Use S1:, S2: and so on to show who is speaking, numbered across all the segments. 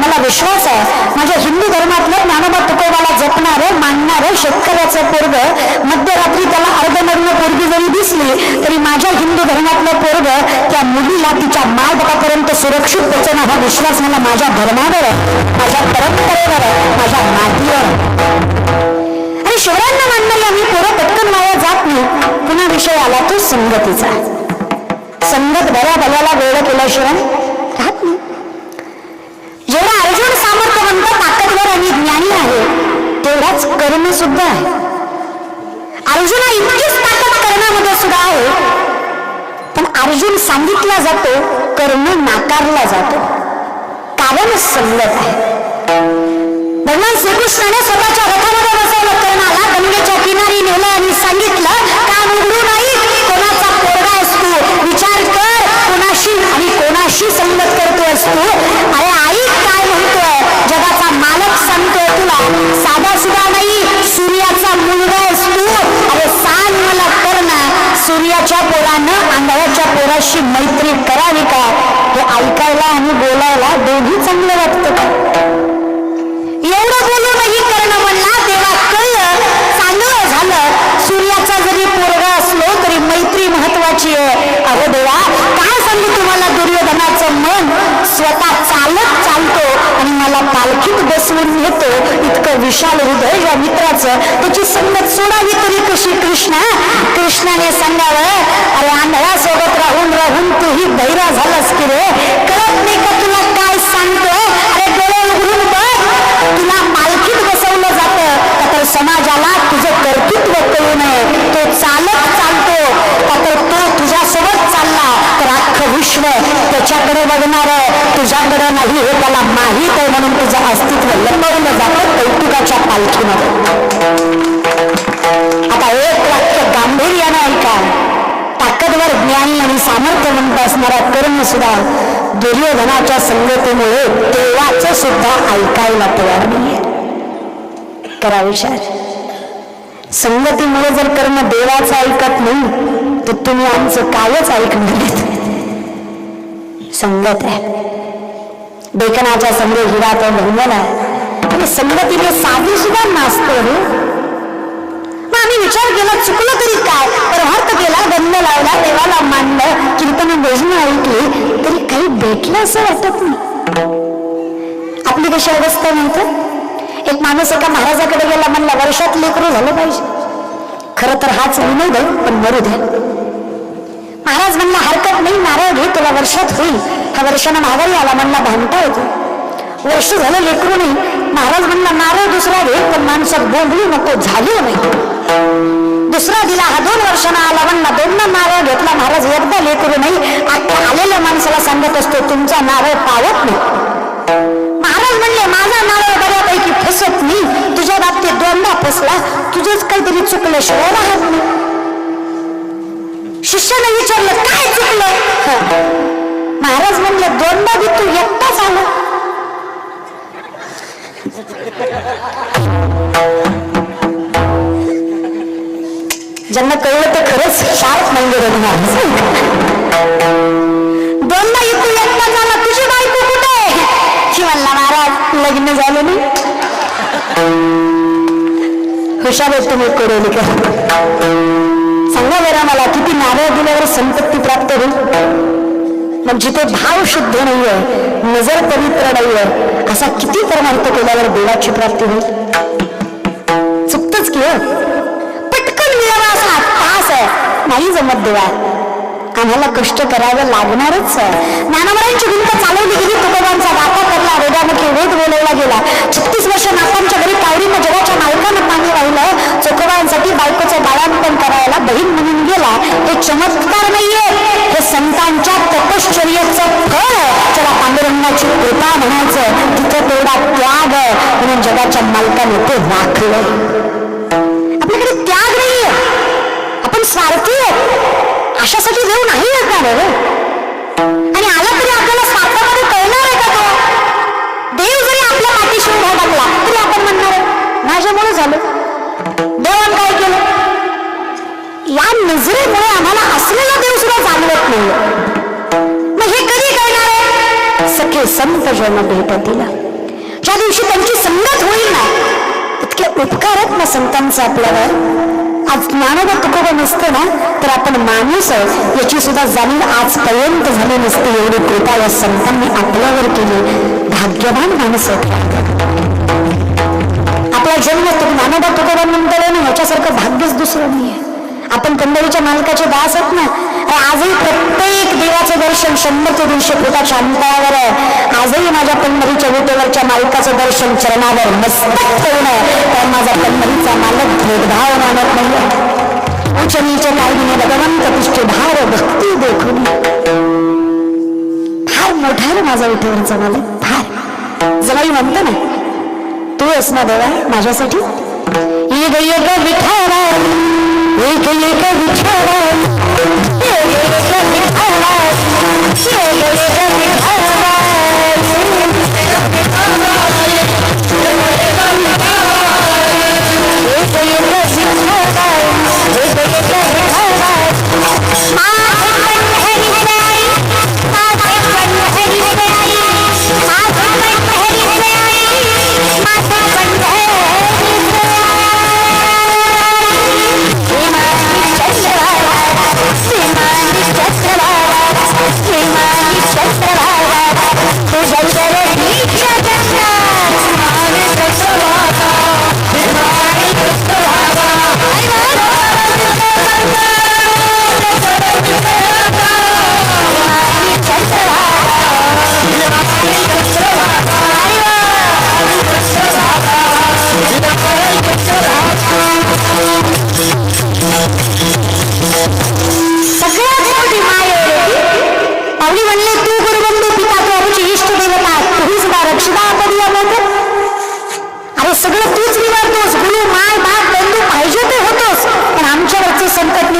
S1: मला विश्वास आहे. माझ्या हिंदू धर्मातलं ज्ञानोबा तुकोबाला जपणारे मानणारे शेतकऱ्याचं पोरग मध्यरात्री त्याला अर्धनग्न पोरगी जरी दिसली तरी माझ्या हिंदू धर्मातलं पोरग त्या मुलीला तिच्या मायबापापर्यंत सुरक्षित पोचणं हा विश्वास मला माझ्या धर्मावर आहे. माझ्या परंपरेवर आहे. माझ्या मातीवर आणि शिवरायांना मानणारी आम्ही पोरं पटकन वाया जात नाही. पुन्हा विषय आला तो संगतीचा. संगत बऱ्या बऱ्याला वेळ केल्याशिवाय जेवढा अर्जुन सामर्थ्यवंत ताकदवर आणि ज्ञानी आहे तेवढाच कर्म सुद्धा आहे. अर्जुना इतकीच ताकद कर्णामध्ये सुद्धा आहे. पण अर्जुन सांगितला जातो कर्म नाकारला जातो. कारण संगत आहे. भगवान श्रीकृष्णाने स्वतःच्या रथामध्ये बसवलं कर्णाला गंगेच्या किनारी नेलं आणि सांगितलं का उघडू नाही? कोणाचा पोरगा असतो विचार कर. कोणाशी आणि कोणाशी संगत करतो असतो अरे आई काय म्हणतोय जगाचा मालक सांगतोय तुला साधा सुद्धा नाही सूर्याचा मुलगा असतो अरे सांग मला करणं सूर्याच्या पोरानं आंधळ्याच्या पोराशी मैत्री करावी का? हे ऐकायला आणि बोलायला दोन्ही चांगलं वाटतं का? एवढं बोलू नाही करणं म्हणला तेव्हा कळलं चांगलं झालं. सूर्याचा जरी पोरगा असलो तरी मैत्री महत्वाची आहे. अगं देवा काय सांगू तुम्हाला दुर्योधनाचं मन? स्वतः चालत चालतो आणि मला पालखीत बसवून घेतो इतकं विशाल हृदय या मित्राचं. त्याची संगत सोडावी तरी कशी कृष्णा? कृष्णाने सांगावं अरे आंधळा सोबत राहून राहून तूही बहिरा झालास की रे? कळत नाही का तुला काय सांगतो? अरे डोळे उघडून बघ. तुला पालखीत बसवलं जातं. तर समाजाला तुझं कर्तृत्व कळू नये. तो चालत चालतो. तर तो तुझ्यासोबत चालला. तर अख्खं विश्व त्याच्याकडे बघणार तुझ्याकडे नाही हे त्याला माहीत आहे म्हणून तुझं अस्तित्व लपवलं जातं कौतुकाच्या पालखीमध्ये. आता एक वाक्य गांभीर्यानं ऐका. ताकदवर ज्ञानी आणि सामर्थ्यवंत असणारा तरुण सुद्धा दुर्योधनाच्या संगतीमुळे देवाचं सुद्धा ऐकायला तयार नाहीये. करा विचार. संगतीमुळे जर कर्म देवाचं ऐकत नाही तर तुम्ही आमचं कायच ऐकणार संगत आहे. देखनाच्या समोर हिरा तो भंगला आणि संगतीने साधी सुद्धा नाचतो रे. मग आम्ही विचार केला चुकलं तरी काय? अर्थ केला गंध लावला देवाला मानलं कीर्तन भजन ऐकली तरी काही भेटलं असं वाटत नाही. आपली कशी अवस्था नव्हतं एक माणूस एका महाराजाकडे गेला म्हणला वर्षात लेकरू झालं पाहिजे. खरं तर हाच विनोद आहे पण मरू द्या महाराज म्हणला हरकत नाही नारळ घे तुला वर्षात होईल. हा वर्षानं माघारी आला म्हणला भांडता येतो. वर्ष झालं लेकरू नाही. महाराज म्हणला नारळ दुसरा घे पण माणसात बोंबली नको झाली नाही. दुसरा दिला हा दोन वर्षानं आला म्हणला दोनदा नारळ घेतला महाराज एकदा लेकरू नाही. आता आलेल्या माणसाला सांगत असतो तुमचा नारळ पावत नाही. महाराज म्हणले माझा नारळ बऱ्यापैकी फसत नाही. तुझ्या बाबतीत दोनदा फसला. तुझंच काहीतरी चुकल्याशिवाय राहत नाही. शिष्याने विचारलं काय चुकलं? हो. महाराज म्हणले दोनदा बी तू एकटा झाला ज्यांना कळलं ते खरंच शार्प म्हणजे दोनदा तू एकटा झाला तुझी बायको कुठे शी म्हणला महाराज लग्न झालं नाही. हुशार आहे तुम्ही कोरोली का सांगा बरं मला किती नारळ दिल्यावर संपत्ती प्राप्त होईल? म्हणजे मग जिथे भाव शुद्ध नाहीये नजर पवित्र नाहीये असा किती परमार्थ केल्यावर देवाची प्राप्ती होईल? चुकतच की हो? पटकन मिळावा असा तास आहे. नाही जमत देवा. आम्हाला कष्ट करावे लागणारच आहे. भिंत चालवली गेली तुकोबांचा वाटा करला वेगाने केवढ बोलवला गेला. छत्तीस वर्ष नातांच्या घरी कावरीनं जगाच्या नायकानं पाणी राहिलं. चोकोबांसाठी बायकोचं बाळांपण करायला बहीण म्हणून गेला. हे चमत्कार नाहीये. हे संतांच्या तपश्चर्याचं फळ आहे. पांडुरंगाची कृपा म्हणायचं तिथं तेवढा त्याग म्हणून जगाच्या मालकाने ते वाकलं आपल्याकडे त्याग नाहीये. आपण स्वार्थी आहे अशासाठी देव येणार आहे आणि आला तरी आपल्याला स्वार्थामध्ये कळणार आहे का तो देव जरी आपल्या मातीशी उभा टाकला तरी आपण म्हणणार आहे माझ्यामुळे झालं. देवान काय केलं? या नजरेमुळे आम्हाला असलेला देव सुद्धा जाणवत नाही मग हे कधी कळणार आहे? सखे संत जेव्हा भेट दिला ज्या दिवशी त्यांची संगत होईल ना इतके उपकार ना संतांचा आपल्यावर. आज ज्ञानोबा तुकोबा नसतं ना तर आपण माणूस याची सुद्धा जाणीव आजपर्यंत झाली नसते. एवढी कृपा या संतांनी आपल्यावर केली. भाग्यवान माणूस आपला जन्म तो ज्ञानोबा तुकोबा आहे ना ह्याच्यासारखं भाग्यच दुसरं नाहीये. आपण कंदरीच्या मालकाचे दास आहेत ना हो, आजही प्रत्येक देवाचं दर्शन शंभर ते दीडशे फुटाच्या अंतरावर आहे. आजही माझ्या पंढरीच्या विटेवरच्या मालकाचं दर्शन चरणावर मस्तक ठेवून आहे. तर माझा पंढरीचा मालक भेदभाव मानत नाही. उच्च नीच कायदिने भगवंत पुष्टी भार भक्ती देखून. फार मोठा रे माझा विठेवरचा मालक. फार. जवाई म्हणतो ना तू आहेस ना देवा माझ्यासाठी? एक एक विठारा एक एक विठारा एक एक विठारा एक एक विठारा एक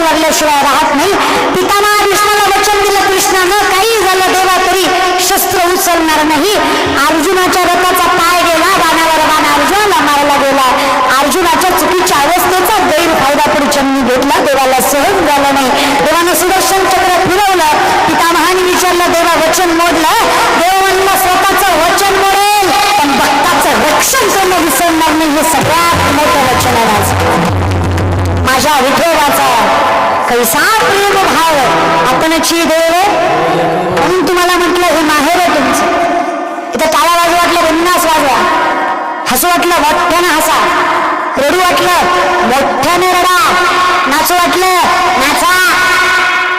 S1: संकट राहत नाही. पितामा कृष्णाला वचन दिलं कृष्णानं काही झालं देवा तरी शस्त्र उचलणार नाही. अर्जुनाच्या रथाचा पाय गेला बाणावर बाण अर्जुनाला मारला गेला. अर्जुनाच्या चुकीच्या अवस्थेचा गैरफायदा पुढच्यांनी घेतला देवाला सहज झालं नाही. देवानं सुदर्शन चक्र फिरवलं पितामहाने विचारलं देवा वचन मोडलं? देव म्हणलं स्वतःचं वचन मोडेल पण भक्ताचं रक्षण करणं विसरणार नाही हे सगळ्यात मोठं वचन आहे माझ्या विठोबाचा. कैसा प्रेम भाव. आपणची देव. म्हणून तुम्हाला म्हटलं हे माहेर आहे तुमचं. इथं टाळा वाजू वाटलं बिन्नास वाजवा. हसू वाटलं मोठ्यानं हसा. रडू वाटलं मोठ्यानं रडा. नाचू वाटलं नाचा.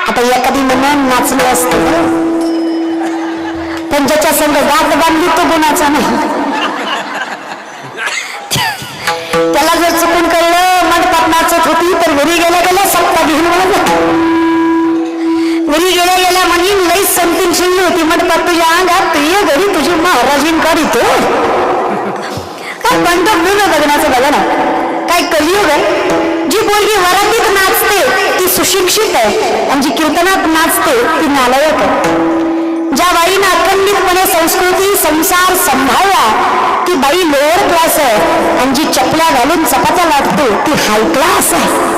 S1: आता एखादी म्हणून नाचलं असतं. पण ज्याच्या संग गाठ बांधली तो गुणाचा नाही. त्याला जर चुकून कळलं घरी गेल्या गेल्या सत्ता घेऊन मला घरी गेल्या गेल्या म्हणी लई संतीन शिंगली होती म्हणतात तुझ्या अंगात तू ये घरी तुझी महाराजीन काढितो. काय पंत न बघण्याचं बघा ना? काय कलियुग आहे? जी पोरगी वरातीत नाचते ती सुशिक्षित आहे. आणि जी कीर्तनात नाचते ती नालायक आहे. ज्या बाईनं अखंडितपणे संस्कृती संसार सांभाळला ती बाई लोअर क्लास आहे. आणि जी चपल्या घालून चपात्या वाटते ती हाय क्लास आहे.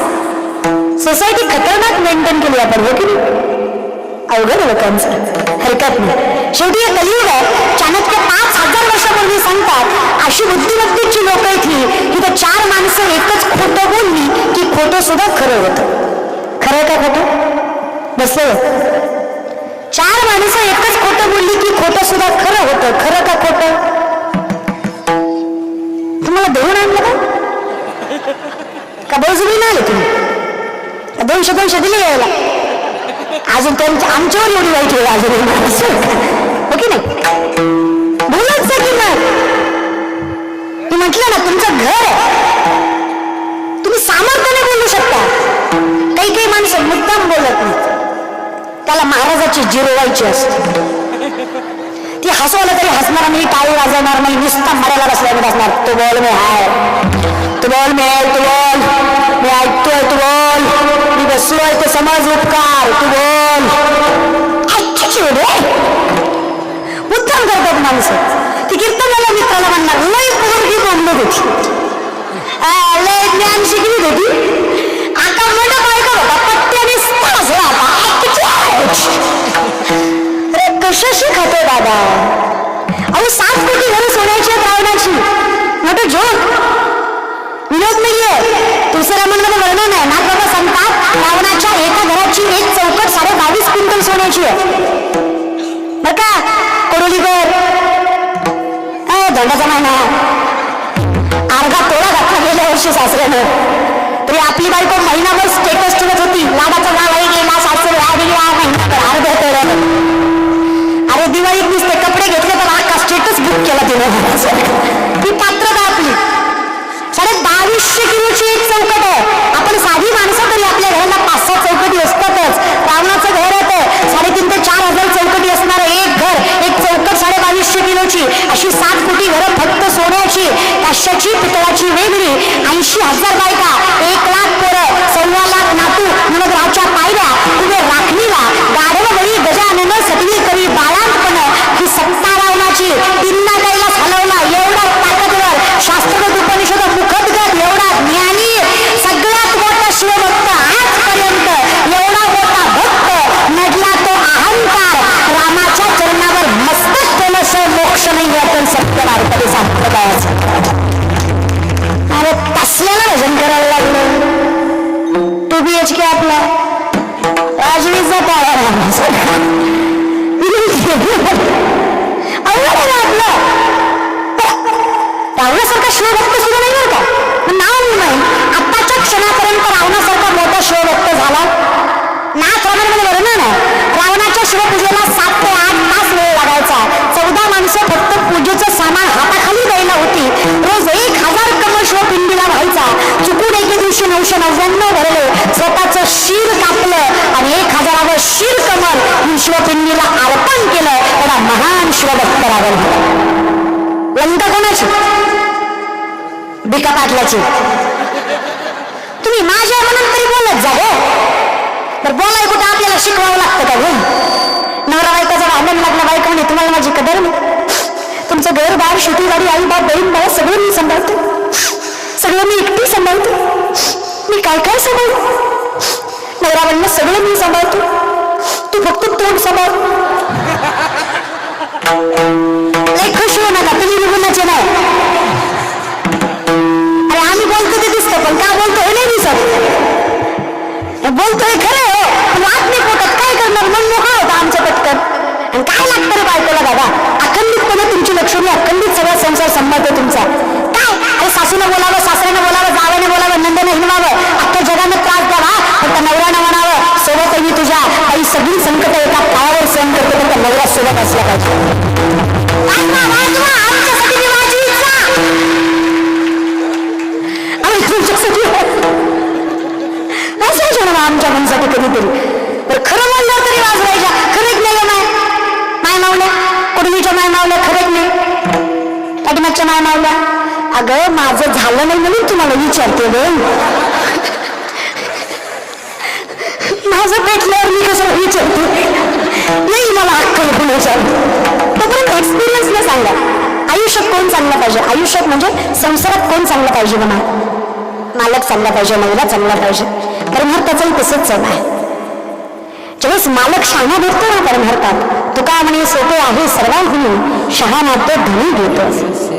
S1: सोसायटी खतरनाक मेंटेन केली आपण हो की नाही? अवघड लोकांचं हो हरकत नाही. शेवटी हे कलियुग चाणक्य पाच हजार वर्षापूर्वी सांगतात अशी बुद्धिमत्तेची लोक इथली की तर चार माणसं एकच खोटं बोलली की खोटं सुद्धा खरं होतं. खरं का खोटं? बस चार माणसं एकच खोटं बोलली की खोटं सुद्धा खरं होतं. खरं का खोटं? तुम्हाला देऊन आणलं का? का बळजुबी नाही तुम्ही? दोनशे दोनशे दिले यायला. अजून त्यांच्या आमच्यावर एवढी वाईट वेळ अजून. हो की नाही? बोलत की मग. मी म्हटलं ना तुमचं घर आहे. तुम्ही सामर्थ्याने बोलू शकता. काही काही माणसं मुद्दाम बोलत नाही त्याला महाराजाची जिरवायची असते. ती हसवलं तरी हसणार नाही टाळी वाजवणार नाही. नुसता मरायला बसल्याने बसणार. तू बोल मी हाय तू बोल मी तू बोल. मी ऐकतोय तू बोल. मी बसलोय ते समाज उपकार. तू बोल. रे उत्तम करतात माणसं. ती कीर्तनाला मित्राला म्हणणार लय पोरगी बोललो होती. लय ज्ञान शिकली होती. आता मंडप ऐकत होता पट्ट्याने स्थळ आता. ऍटिट्यूड यशस्वी खातो दादा अहो सात कोटी घरं सोन्याची आहेत रावणाची. मोठं जोक. विरोध नाहीये. तुळशीरामांमध्ये वर्णन आहे नागबाबा सांगतात रावणाच्या एका घराची एक चौकट साडे बावीस क्विंटल सोन्याची आहे. बर का? कोरोलीवर दंडाचा महिना अर्धा तोडा घातला गेल्या वर्षी सासऱ्यानं. तरी आपली बायको महिनाभर स्टेटस ठेवत होती. लाडाचा गावाही गेला सासरे आधी गेला महिनाभर अर्ध्या तोळ्यात अरे दिवाळीत नुसते कपडे घेतले तर अख्खा स्टेटस बुक केला तिने. ती पात्रता आपली साडे बावीसशे किलोची एक चौकट आहे आपण साधी माणसं तरी आपल्या घराला पाच सहा चौकटी असतातच रावणाचं घर येतं साडेतीन ते चार हजार चौकटी असणार एक घर एक चौकट साडे बावीसशे किलोची अशी सात कोटी घरं फक्त सोन्याची काश्याची पितळाची वेगळी ऐंशी हजार शिर कमल ही शिवपिंडीला अर्पण केलं त्याला महान शिवभक्त रावण लंका कोणाची? भिका पाटलाची. तुम्ही माझ्या म्हणून तरी बोलत जा गे. तर बोलाय कुठं आपल्याला शिकवावं लागतं का गे? नवरा बायकाचा भांडण लागला बायको म्हणे तुम्हाला माझी कदर नाही. तुमचं घर बाहेर शेती गाडी आई बाप बहीण भाऊ सगळं मी सांभाळतो. सगळं मी एकटी सांभाळतो. मी काय काय सांभाळतो नवरा म्हणलं सगळं मी सांभाळतो. तू फक्त तोंड समोर लय खुश होऊ नका तुम्ही निघूनचे नाही. अरे आम्ही बोलतो ते दिसतं पण का बोलतो हे नाही दिसत. बोलतोय खरं हो. पण आत नाही पोटात काय करणार? मन मोकळा होता आमचं पटकन. आणि काय लागतं रे बायकोला दादा? अखंडितपणे तुमची लक्ष्मी अखंडित सगळा संसार सांभाळतो तुमचा. काय? अरे सासूनं बोलावं सासऱ्यानं सगळी संकट एका पायावर सहन करते फक्त नवरा सोबत असला पाहिजे. आमच्या मनसाठी कधीतरी. तर खरं म्हणलं तरी वाजवायच्या खरंच नाही का माय. माय मावल्या कुडवीच्या माय मावल्या खरंच नाही. पाठीमागच्या माय मावल्या. अगं माझं झालं नाही म्हणून तुम्हाला विचारते ग माझं भेटल्यावर मी कसं विचारतो नाही मला अक्कल पण विचारते तोपर्यंत एक्सपिरियन्स न सांगा. आयुष्यात कोण चांगलं पाहिजे? आयुष्यात म्हणजे संसारात कोण चांगलं पाहिजे म्हणा मालक चांगला पाहिजे महिला चांगला पाहिजे. परमहर्ताचंही तसंच आहे ज्यावेळेस मालक शहाणा भेटतो ना परमहर्तात तुका म्हणे सोपे आहे सर्वांहून शहाणा तो धनी घेतो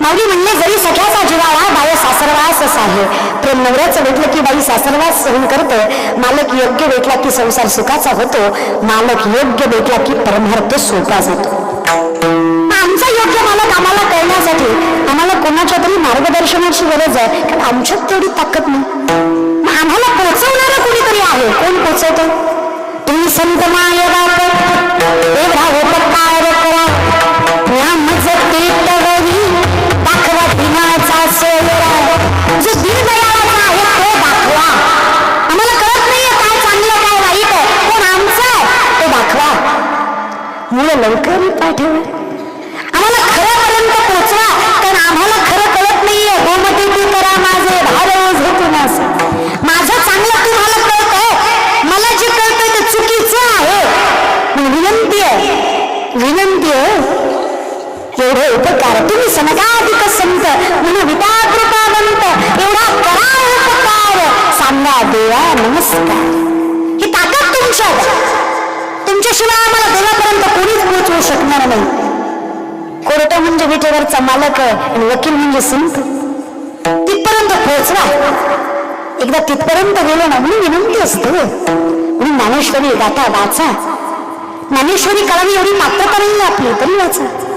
S1: माऊली म्हणले जरी सख्याचा जिवाळा बाय सासरवासच असा आहे. प्रेम नवऱ्याचं भेटलं की बाई सासरवास सहन करतं. मालक योग्य भेटला की संसार सुखाचा होतो. मालक योग्य भेटला की परमार्थ सोपा जातो. आमचा योग्य मालक आम्हाला कळण्यासाठी आम्हाला कोणाच्या तरी मार्गदर्शनाची गरज आहे. कारण आमच्यात तेवढी ताकद नाही. मग आम्हाला पोचवणारं कोणीतरी आहे? कोण पोहोचवतो तुम्ही संत माय बाप देवा नमस्कार. ही ताकद तुमच्यात. तुमच्याशिवाय आम्हाला देवापर्यंत कोणीच पोहोचवू शकणार नाही. कोर्ट म्हणजे विटेवरचा मालक आणि वकील म्हणजे संत तिथपर्यंत पोहोचवा. एकदा तिथपर्यंत गेलो ना म्हणून विनंती असते म्हणून ज्ञानेश्वरी गाथा वाचा. ज्ञानेश्वरी कळावी एवढी मात्र नाही आपली तरी वाचा.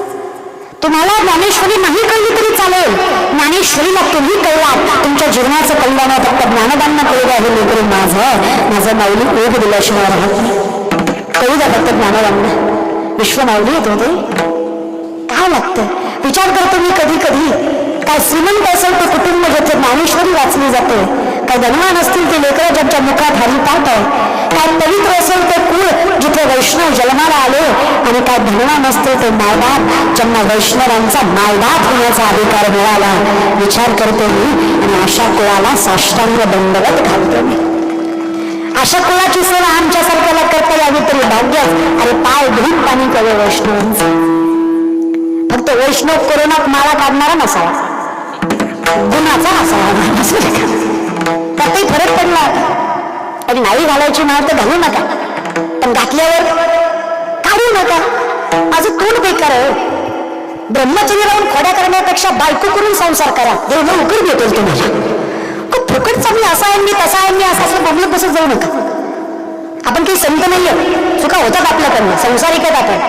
S1: तुम्हाला ज्ञानेश्वरी नाही कळली तरी चालेल. ज्ञानेश्वरीला तुम्ही कळलात तुमच्या जीवनाचं कल्याण फक्त ज्ञानदांना कळू द्या हे तरी माझं. माझं माऊली ओघ दिल्याशिवाय राहत नाही. कळू द्या फक्त ज्ञानदांना. विश्व माऊली येतो ते काय लागतं? विचार करतो मी कधी कधी. काय श्रीमंत असेल ते कुटुंब जिथे ज्ञानेश्वरी वाचली जाते. काय धनवान असतील ते लेकरं ज्यांच्या मुखात हरी आहे. काय पवित्र असेल ते कुळ जिथे वैष्णव जन्माला आले आणि काय धनवान असतील ते मायबाप ज्यांना वैष्णवांचा मायबाप होण्याचा अधिकार मिळाला विचार करते मी आणि अशा कुळाला साष्टांग दंडवत घालतो मी. अशा कुळाची सेवा आमच्यासारख्याला करता यावी तरी भाग्यच अरे पाय धुवून पाणी कवे वैष्णवांचा. फक्त वैष्णव कोरोनात माळा काढणारा नसावा. गुणाचा नसावा. त्यातही फरक पडला? आणि नाही घालायची माळ तर घालू नका. पण घातल्यावर काढू नका. माझं तोंड बेकार आहे हो. ब्रह्मचर्य राहून खोड्या करण्यापेक्षा बायको करून संसार करा. देव उकर भेटेल तुम्हाला खूप फुकटचा मी असा आहे मी तसा आहे मी असा असं बोलत बसत जाऊ नका. आपण काही संत नाहीये. चुका होतात आपल्याकडनं. संसारिकत आपण.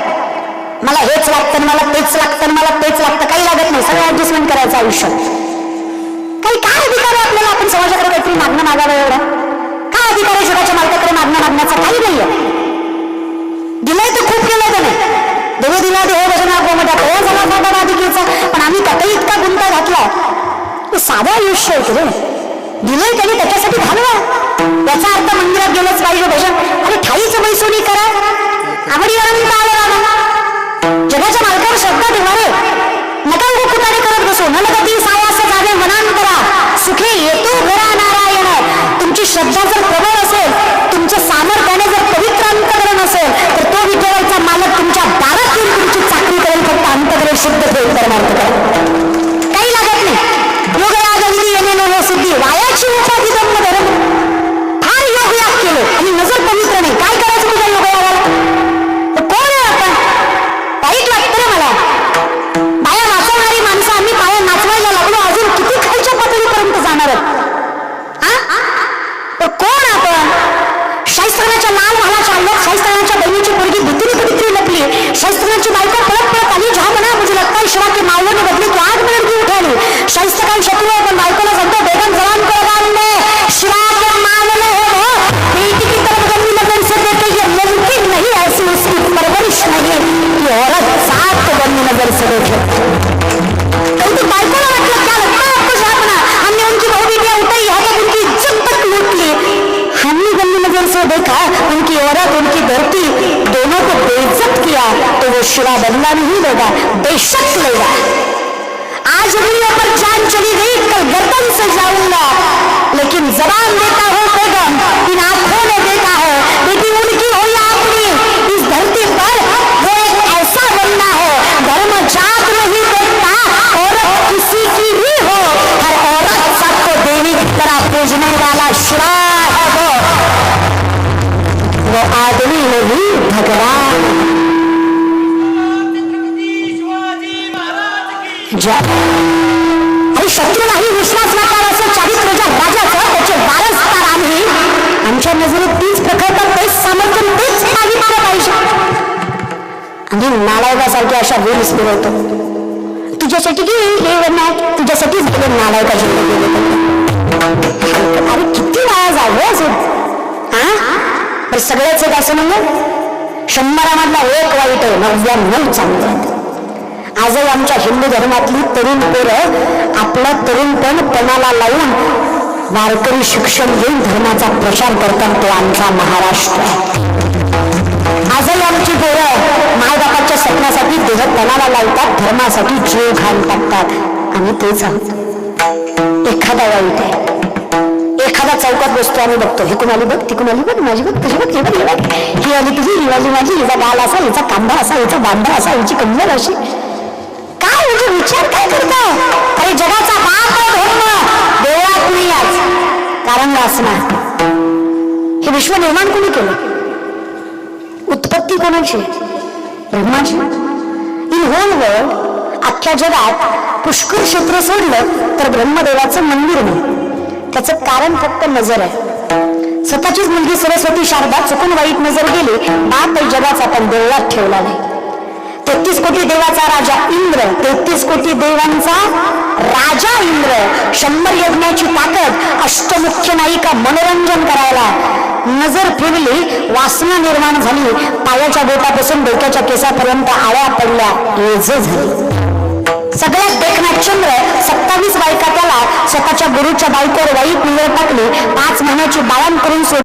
S1: मला हेच लागतं मला तेच लागतं मला तेच लागतं. काही लागत नाही. सगळं ऍडजस्टमेंट करायचं आयुष्यात. काही काय अधिकार आहे आपल्याला? आपण समाजाकडे काहीतरी मागणं मागावं एवढं? काय अधिकार आहे जगाच्या मालकाकडे मागणं मागण्याचा? काही नाहीये. दिलंय तर खूप केलंय त्याने. देव दिला देव भजना गोमटा तो झाला पण आम्ही त्यातही इतका गुंता घातला ते साधं आयुष्य आहे रे? दिलंय त्याने त्याच्यासाठी घालवा. याचा अर्थ मंदिरात गेलंच पाहिजे भजन. अरे ठाईचं बैसोनी करा. आवडी आनंद आला रामा. जगाच्या मालकावर श्रद्धा ठेवा रे. नका उभं करत बसू. न असं जागे मनान करा सुखे येतो घरा नारायण? तुमची श्रद्धा जर प्रबळ असेल तुमच्या सामर्थ्याने जर पवित्र अंतकरण असेल तर तो विठ्ठलाचा मालक तुमच्या दारात येऊन तुमची चाकरी करेल फक्त अंतकरण शुद्ध ठेवून परमार्थ करेल काही लागत नाही. योग या येणे वायाची औरत उनकी धरती दोनों को बेइज्जत किया तो वो शिवा बदला नहीं लेगा बेशक लेगा आज उंगलियों पर जान चली गई, कल गर्दन से जाऊँगा। लेकिन जबान देता हूँ बेगम, इन आँखों ने देखा है बेटी उनकी हो या अपनी इस धरती पर वो एक ऐसा बनना है, धर्म जात नहीं देखता औरत किसी की भी हो, हर औरत सबको देवी की तरह पूजने वाला शिवा नहीं भगवान। जय आणि शत्रू नाही विश्वासघातावर असं चारित्र्याच्या राजाचं त्याचे वारसदार आम्ही आमच्या नजरेत तीच प्रखरता तेच सामर्थ्य तेच मागितलं पाहिजे. आम्ही नालायकासारखे अशा वेळीच फिरवतो तुझ्यासाठी की हे बनणार तुझ्यासाठीच गेले नालायका जिंकले गेले अरे किती वाया जावं अजून? हा? सगळ्याच एक असं म्हणलं शंभरामधला एक वाईट आहे नव्याण्णव चांगलं आहे आजही आमच्या हिंदू धर्मातली तरुण पोरं आपलं तरुणपण पणाला लावून वारकरी शिक्षण घेऊन धर्माचा प्रचार करतात तो आमचा महाराष्ट्र. आजही आमची पोरं मायबापाच्या स्वप्नासाठी देह पणाला लावतात धर्मासाठी जीव घाण टाकतात. आणि तेच आहोत एखादा वाईट आहे. एखादा चौकात बसतो आम्ही बघतो हे कुणाली बघ? ती कुणाली बघ? माझी बघ? तुझी बघ? हे बघ? हे बघ ही आली तुझी ही माझी हिचा गाल असा हिचा कांदा असा हिचा बांधा असा हिची कमजोर अशी. काय म्हणजे विचार काय करतो? अरे जगाचा बाप धर्म. देवळात नाही आज. कारण असणार हे विश्व निर्माण कोणी केलं? उत्पत्ती उत्पत्ती कोणाची? ब्रह्माची. इन होल वर्ल्ड अख्ख्या जगात पुष्कर क्षेत्र सोडलं तर ब्रह्मदेवाचं मंदिर नाही. त्याचं कारण फक्त नजर आहे. स्वतःचीच मुलगी सरस्वती शारदा चुकून वाईट नजर गेली बाप जगाचा पण देवळात ठेवला नाही. तेहतीस कोटी देवाचा राजा इंद्र तेहतीस कोटी देवांचा राजा इंद्र. शंभर यज्ञाची ताकद अष्टमुख्य नायिका मनोरंजन करायला नजर फिरली वासना निर्माण झाली. पायाच्या बोटापासून डोक्याच्या केसापर्यंत आळ्या पडल्या झाली. सगळ्यात देखण्यात चंद्र सत्तावीस बायका त्याला स्वतःच्या गुरुच्या बायकोवर वाईट निवड टाकली. पाच महिन्याची बाळण करून